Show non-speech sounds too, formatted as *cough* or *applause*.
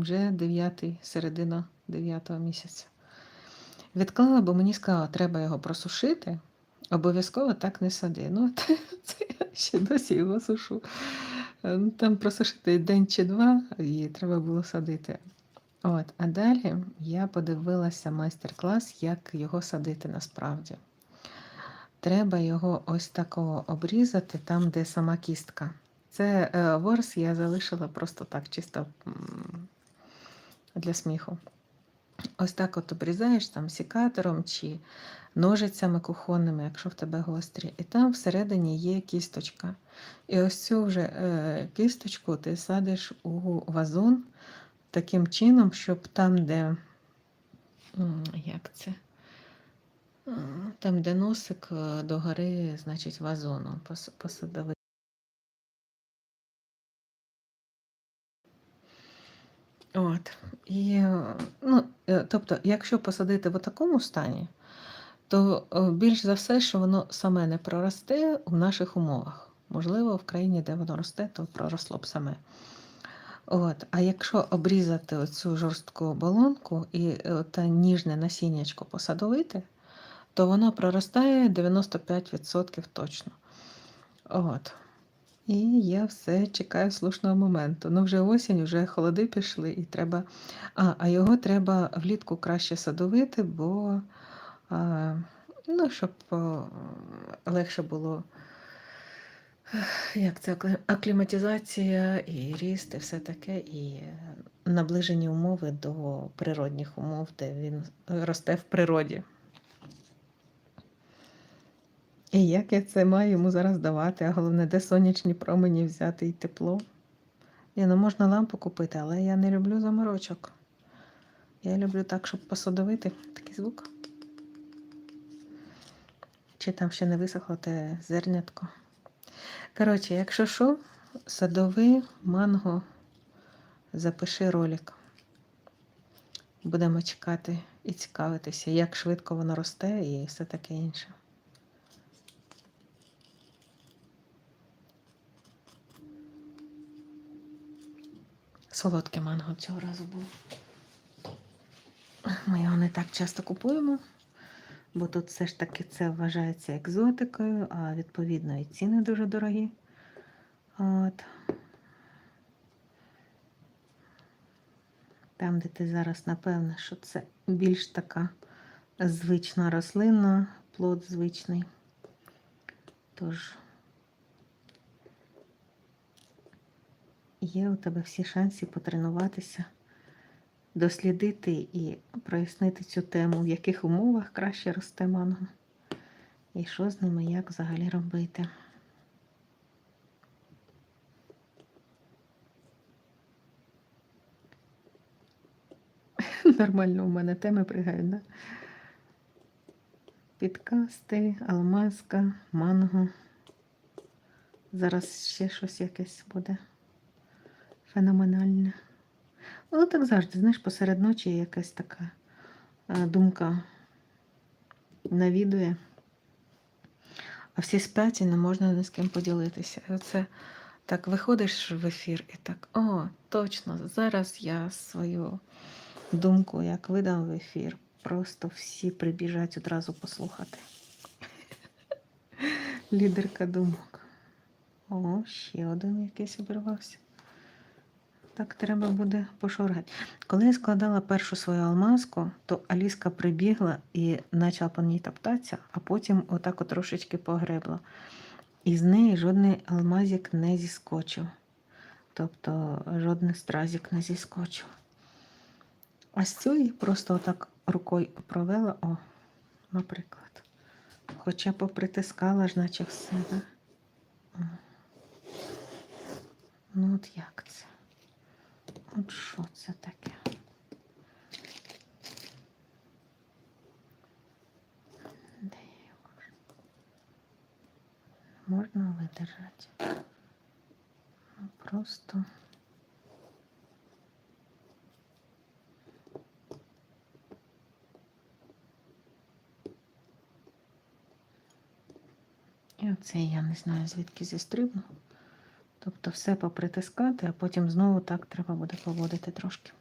вже 9, середина 9 місяця. Відклала, бо мені сказала, треба його просушити. Обов'язково так не сади. Ну, *laughs* це я ще досі його сушу. Ну, Там просушити день чи два, і треба було садити. От, а далі я подивилася майстер-клас, як його садити насправді. Треба його ось такого обрізати, там, де сама кістка. Це е, ворс я залишила просто так, чисто для сміху. Ось так от обрізаєш там сікатором чи ножицями кухонними, якщо в тебе гострі. І там всередині є кісточка. І ось цю вже е, кісточку ти садиш у вазон таким чином, щоб там, де як це? Там, де носик е, догори, значить, вазоном пос- От. І, ну, е, тобто, якщо посадити в такому стані, то е, більш за все, що воно саме не проросте в наших умовах. Можливо, в країні, де воно росте, то проросло б саме. От. А якщо обрізати оцю жорстку оболонку і е, те ніжне насіннячко посадовити, то воно проростає 95% точно. От. І я все чекаю слушного моменту. Ну, вже осінь, вже холоди пішли, і треба. А, а його треба влітку краще садовити, бо а, ну, щоб легше було. Як це акліматизація і ріст, і все таке, і наближені умови до природних умов, де він росте в природі. І як я це маю йому зараз давати, а головне, де сонячні промені взяти і тепло. Ні, ну можна лампу купити, але я не люблю заморочок. Я люблю так, щоб посадовити такий звук. Чи там ще не висохло те зернятко. Коротше, якщо що, садовий манго, запиши ролик. Будемо чекати і цікавитися, як швидко воно росте і все таке інше. Солодке манго цього разу було. Ми його не так часто купуємо, бо тут все ж таки це вважається екзотикою, а відповідно і ціни дуже дорогі. От. Там, де ти зараз, напевно, що це більш така звична рослина, плод звичний. Тож є у тебе всі шанси потренуватися, дослідити і прояснити цю тему, в яких умовах краще росте манго, і що з ними, як взагалі робити. *laughs* Нормально у мене теми пригають, да? Підкасти, алмазка, манго. Зараз ще щось якесь буде феноменальне. Ну, так завжди, знаєш, посеред ночі якась така е, думка навідує. А всі сплять і не можна ні з ким поділитися. Оце так виходиш в ефір і так, о, точно, зараз я свою думку як видам в ефір. Просто всі прибіжать одразу послухати. *laughs* Лідерка думок. О, ще один якийсь обірвався. Так треба буде пошоргати. Коли я складала першу свою алмазку, то Аліска прибігла і почала по ній топтатися, а потім отак от трошечки погребла. І з неї жодний алмазик не зіскочив. Тобто жодний стразик не зіскочив. А з цієї просто отак рукою провела, о, наприклад. Хоча попритискала ж, наче все. Ну от як це? От що це таке? Де я його? Можна видержати. Ну, просто. І оце я не знаю, звідки зістрибну. Тобто все попритискати, а потім знову так треба буде поводити трошки.